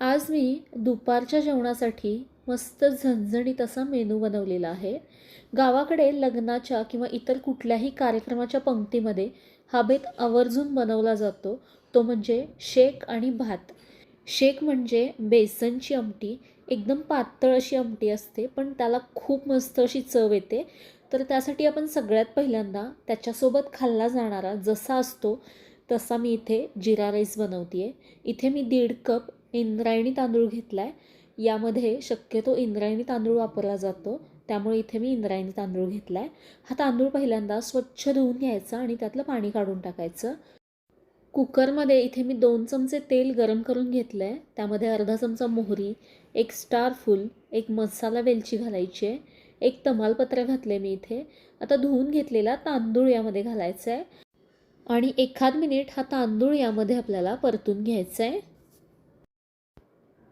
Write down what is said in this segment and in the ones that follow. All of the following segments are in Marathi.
आज मी दुपारच्या जेवणासाठी मस्त झणझणीत असा मेनू बनवलेला आहे. गावाकडे लग्नाच्या किंवा इतर कुठल्याही कार्यक्रमाच्या पंक्तीमध्ये हा बेत आवर्जून बनवला जातो. तो म्हणजे शेक आणि भात. शेक म्हणजे बेसनची आमटी. एकदम पातळ अशी आमटी असते पण त्याला खूप मस्त अशी चव येते. तर त्यासाठी आपण सगळ्यात पहिल्यांदा त्याच्यासोबत खाल्ला जाणारा जसा असतो तसा मी इथे जिरा राईस बनवते आहे इथे मी दीड कप इंद्रायणी तांदूळ घेतला आहे यामध्ये शक्यतो इंद्रायणी तांदूळ वापरला जातो. त्यामुळे इथे मी इंद्रायणी तांदूळ घेतला आहे हा तांदूळ पहिल्यांदा स्वच्छ धुवून घ्यायचा आणि त्यातलं पाणी काढून टाकायचं. कुकरमध्ये इथे मी दोन चमचे तेल गरम करून घेतलं आहे त्यामध्ये अर्धा चमचा मोहरी एक स्टार फुल एक मसाला वेलची घालायची आहे. एक तमालपत्र घातले मी इथे. आता धुवून घेतलेला तांदूळ यामध्ये घालायचा आहे आणि एखाद मिनिट हा तांदूळ यामध्ये आपल्याला परतून घ्यायचा आहे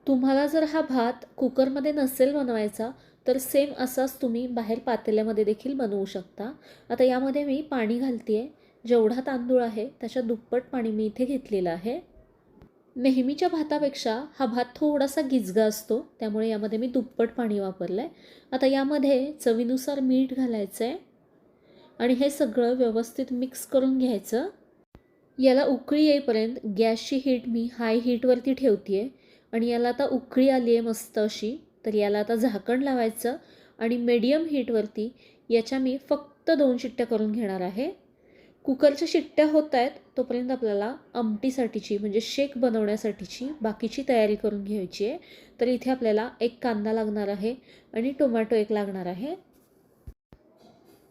तुम्हाला जर हा भात कुकरमध्ये नसेल बनवायचा तर सेम असाच तुम्ही बाहेर पातेल्यामध्ये देखील बनवू शकता. आता यामध्ये मी पाणी घालते आहे जेवढा तांदूळ आहे त्याच्या दुप्पट पाणी मी इथे घेतलेलं आहे. नेहमीच्या भातापेक्षा हा भात थोडासा गिजगा असतो त्यामुळे यामध्ये मी दुप्पट पाणी वापरलं आहे आता यामध्ये चवीनुसार मीठ घालायचं आहे आणि हे सगळं व्यवस्थित मिक्स करून घ्यायचं. याला उकळी येईपर्यंत गॅसची हीट मी हाय हीटवरती ठेवते आहे आणि याला आता उकळी आली आहे मस्त अशी. तर याला आता झाकण लावायचं आणि मीडियम हीटवरती याच्या मी फक्त दोन शिट्ट्या करून घेणार आहे. कुकरच्या शिट्ट्या होत आहेत तोपर्यंत आपल्याला आमटीसाठीची म्हणजे शेक बनवण्यासाठीची बाकीची तयारी करून घ्यायची आहे. तर इथे आपल्याला एक कांदा लागणार आहे आणि टोमॅटो एक लागणार आहे.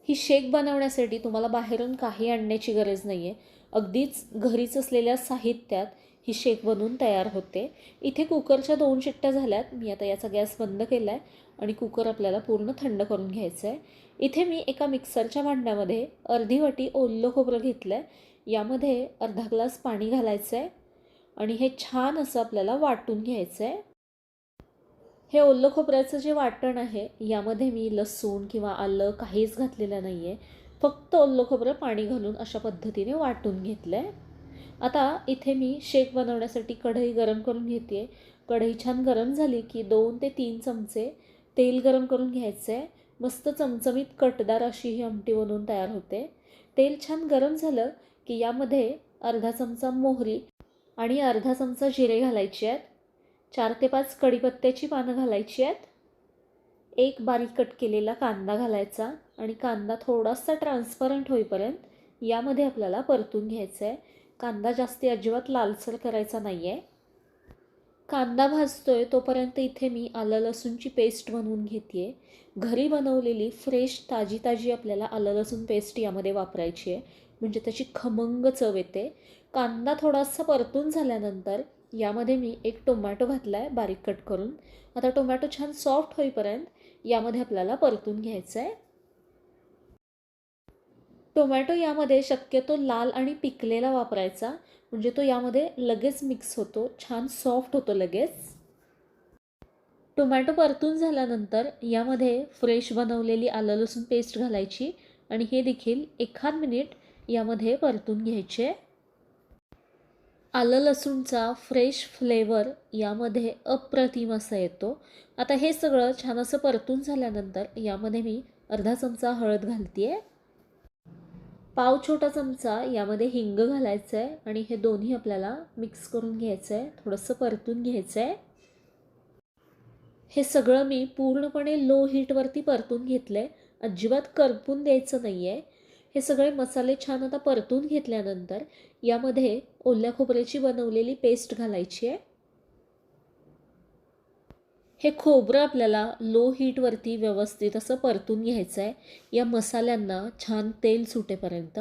ही शेक बनवण्यासाठी तुम्हाला बाहेरून काही आणण्याची गरज नाही आहे अगदीच घरीच असलेल्या साहित्यात ही शेक बनवून तयार होते. इथे कुकरच्या दोन शिट्ट्या झाल्यात. मी आता याचा गॅस बंद केला आहे आणि कुकर आपल्याला पूर्ण थंड करून घ्यायचं आहे इथे मी एका मिक्सरच्या भांड्यामध्ये अर्धी वाटी ओलं खोबरं घेतलं आहे यामध्ये अर्धा ग्लास पाणी घालायचं आहे आणि हे छान असं आपल्याला वाटून घ्यायचं आहे हे ओलं खोबऱ्याचं जे वाटण आहे यामध्ये मी लसूण किंवा आलं काहीच घातलेलं नाही आहे फक्त ओल्लं खोबरं पाणी घालून अशा पद्धतीने वाटून घेतलं आहे आता इथे मी शेक बनवण्यासाठी कढई गरम करून घेते आहे कढई छान गरम झाली की दोन ते तीन चमचे तेल गरम करून घ्यायचं आहे मस्त चमचमीत कटदार अशी ही आमटी बनवून तयार होते. तेल छान गरम झालं की यामध्ये अर्धा चमचा मोहरी आणि अर्धा चमचा जिरे घालायचे आहेत. चार ते पाच कढीपत्त्याची पानं घालायची आहेत. एक बारीक कट केलेला कांदा घालायचा आणि कांदा थोडासा ट्रान्सपरंट होईपर्यंत यामध्ये आपल्याला परतून घ्यायचं आहे कांदा जास्ती अजिबात लालसर करायचा नाही आहे कांदा भाजतो आहे तोपर्यंत इथे मी आलं लसूणची पेस्ट बनवून घेते आहे घरी बनवलेली फ्रेश ताजी ताजी आपल्याला आलं लसूण पेस्ट यामध्ये वापरायची आहे. म्हणजे त्याची खमंग चव येते. कांदा थोडासा परतून झाल्यानंतर यामध्ये मी एक टोमॅटो घातला आहे बारीक कट करून. आता टोमॅटो छान सॉफ्ट होईपर्यंत यामध्ये आपल्याला परतून घ्यायचं आहे टोमॅटो यामध्ये शक्यतो लाल आणि पिकलेला वापरायचा. म्हणजे तो यामध्ये लगेच मिक्स होतो. छान सॉफ्ट होतो लगेच. टोमॅटो परतून झाल्यानंतर यामध्ये फ्रेश बनवलेली आलं लसूण पेस्ट घालायची. आणि हे देखील एखाद मिनिट यामध्ये परतून घ्यायचे. आलं लसूणचा फ्रेश फ्लेवर यामध्ये अप्रतिम असा येतो. आता हे सगळं छान असं परतून झाल्यानंतर यामध्ये मी अर्धा चमचा हळद घालते आहे पाव छोटा चमचा यामध्ये हिंग घालायचं आहे आणि हे दोन्ही आपल्याला मिक्स करून घ्यायचं आहे थोडंसं परतून घ्यायचं आहे हे सगळं मी पूर्णपणे लो हीटवरती परतून घेतलं आहे अजिबात करपून द्यायचं नाही आहे हे सगळे मसाले छान आता परतून घेतल्यानंतर यामध्ये ओल्या खोबऱ्याची बनवलेली पेस्ट घालायची आहे. हे खोबरं आपल्याला लो हीटवरती व्यवस्थित असं परतून घ्यायचं आहे या मसाल्यांना छान तेल सुटेपर्यंत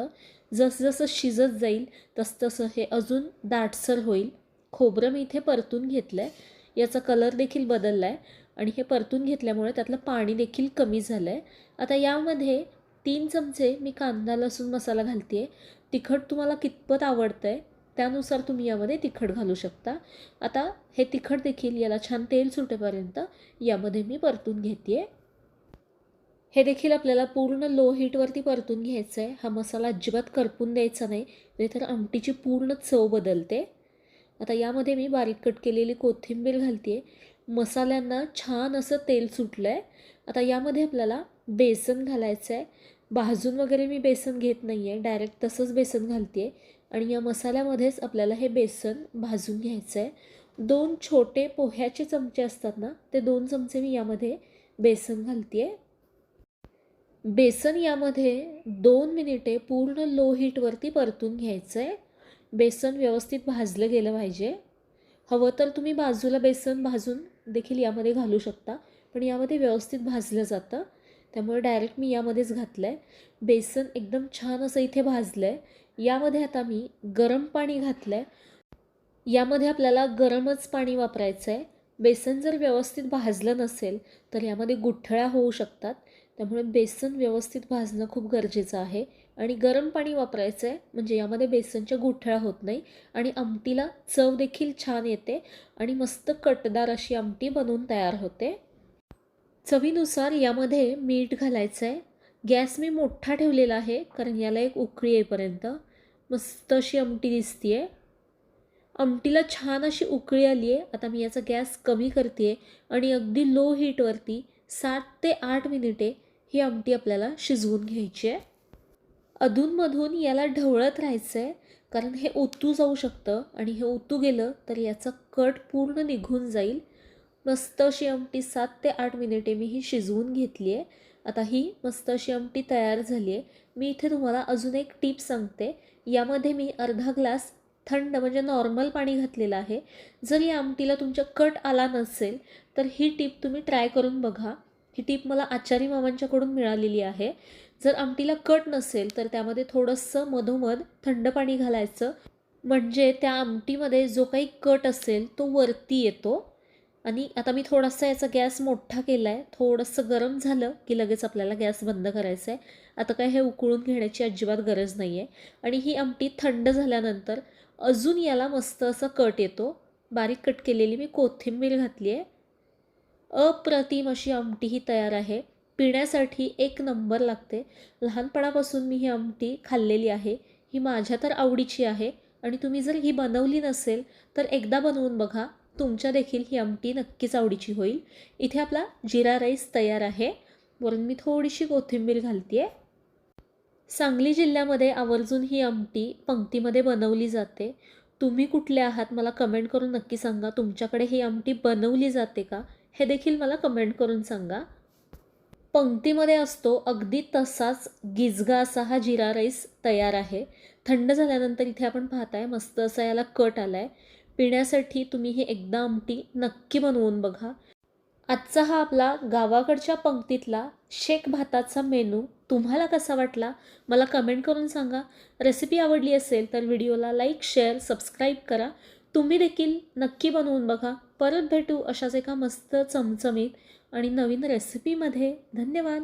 जसजसं शिजत जाईल तसतसं हे अजून दाटसर होईल. खोबरं मी इथे परतून घेतलं आहे याचा कलर देखील बदलला आहे आणि हे परतून घेतल्यामुळे त्यातलं पाणी देखील कमी झालं आहे आता यामध्ये तीन चमचे मी कांदा लसूण मसाला घालते आहे तिखट तुम्हाला कितपत आवडतं आहे त्यानुसार तुम्ही यामध्ये तिखट घालू शकता. आता हे तिखट देखील याला छान तेल सुटेपर्यंत यामध्ये मी परतून घेते आहे हे देखील आपल्याला पूर्ण लो हीटवरती परतून घ्यायचं आहे हा मसाला अजिबात करपून द्यायचा नाही नाहीतर आमटीची पूर्ण चव बदलते. आता यामध्ये मी बारीक कट केलेली कोथिंबीर घालते आहे मसाल्यांना छान असं तेल सुटलं आहे आता यामध्ये आपल्याला बेसन घालायचं आहे भाजून वगैरे मी बेसन घेत नाही आहे डायरेक्ट तसंच बेसन घालते आहे आणि या मसाल्यामध्येच आपल्याला हे बेसन भाजून घ्यायचं आहे. दोन छोटे पोह्याचे चमचे असतात ना ते दोन चमचे मी यामध्ये बेसन घालते आहे बेसन यामध्ये दोन मिनिटे पूर्ण लो हीटवरती परतून घ्यायचं आहे बेसन व्यवस्थित भाजलं गेलं पाहिजे. हवं तर तुम्ही बाजूला बेसन भाजून देखील यामध्ये घालू शकता पण यामध्ये व्यवस्थित भाजलं जातं. त्यामुळे डायरेक्ट मी यामध्येच घातलं आहे बेसन एकदम छान असं इथे भाजलं आहे यामध्ये आता मी गरम पाणी घातलं आहे यामध्ये आपल्याला गरमच पाणी वापरायचं आहे बेसन जर व्यवस्थित भाजलं नसेल तर यामध्ये गुठळ्या होऊ शकतात. त्यामुळे बेसन व्यवस्थित भाजणं खूप गरजेचं आहे. आणि गरम पाणी वापरायचं आहे म्हणजे यामध्ये बेसनच्या गुठळ्या होत नाही. आणि आमटीला चव देखील छान येते. आणि मस्त कटदार अशी आमटी बनवून तयार होते. चवीनुसार यामध्ये मीठ घालायचं आहे गॅस मी मोठा ठेवलेला आहे कारण याला एक उकळी येईपर्यंत. मस्त अशी आमटी दिसते आहे आमटीला छान अशी उकळी आली आहे आता मी याचा गॅस कमी करते आणि अगदी लो हीटवरती सात ते आठ मिनिटे ही आमटी आपल्याला शिजवून घ्यायची आहे अधूनमधून याला ढवळत राहायचं आहे कारण हे ओतू जाऊ शकतं आणि हे ओतू गेलं तर याचा कट पूर्ण निघून जाईल. मस्त अशी आमटी सात ते आठ मिनिटे मी ही शिजवून घेतली आहे आता ही मस्त अशी आमटी तयार झाली आहे. मी इथे तुम्हाला अजून एक टीप सांगते. यामध्ये मी अर्धा ग्लास थंड म्हणजे नॉर्मल पाणी घातलेलं आहे. जर या आमटीला तुमच्या कट आला नसेल तर ही टीप तुम्ही ट्राय करून बघा. ही टीप मला आचारी मामांच्याकडून मिळालेली आहे. जर आमटीला कट नसेल तर त्यामध्ये थोडंसं मधोमध थंड पाणी घालायचं. म्हणजे त्या आमटीमध्ये जो काही कट असेल तो वरती येतो. आणि आता मी थोडासा याचा गॅस मोठा केला आहे थोडंसं गरम झालं की लगेच आपल्याला गॅस बंद करायचा आहे आता काय हे उकळून घेण्याची अजिबात गरज नाही आहे आणि ही आमटी थंड झाल्यानंतर अजून याला मस्त असा कट येतो. बारीक कट केलेली मी कोथिंबीर घातली आहे. अप्रतिम अशी आमटी ही तयार आहे. पिण्यासाठी एक नंबर लागते. लहानपणापासून मी ही आमटी खाल्लेली आहे. ही माझ्या तर आवडीची आहे. आणि तुम्ही जर ही बनवली नसेल तर एकदा बनवून बघा. तुमच्या देखील ही आमटी नक्कीच आवडीची होईल. इथे आपला जिरा राईस तयार आहे. वरून मी थोडीशी कोथिंबीर घालते आहे सांगली जिल्ह्यामध्ये आवर्जून ही आमटी पंक्तीमध्ये बनवली जाते. तुम्ही कुठले आहात मला कमेंट करून नक्की सांगा. तुमच्याकडे ही आमटी बनवली जाते का? हे देखील मला कमेंट करून सांगा. पंक्तीमध्ये असतो अगदी तसाच गिजगा असा हा जिरा राईस तयार आहे. थंड झाल्यानंतर इथे आपण पाहताय मस्त असा याला कट आला आहे पिण्यासाठी तुम्ही ही एकदा आमटी नक्की बनवून बघा. आजचा हा आपला गावाकडच्या पंक्तीतला शेक भाताचा मेनू तुम्हाला कसा वाटला? मला कमेंट करून सांगा. रेसिपी आवडली असेल तर व्हिडिओला लाईक शेअर सबस्क्राईब करा. तुम्ही देखील नक्की बनवून बघा. परत भेटू अशाच एका मस्त चमचमीत आणि नवीन रेसिपीमध्ये धन्यवाद.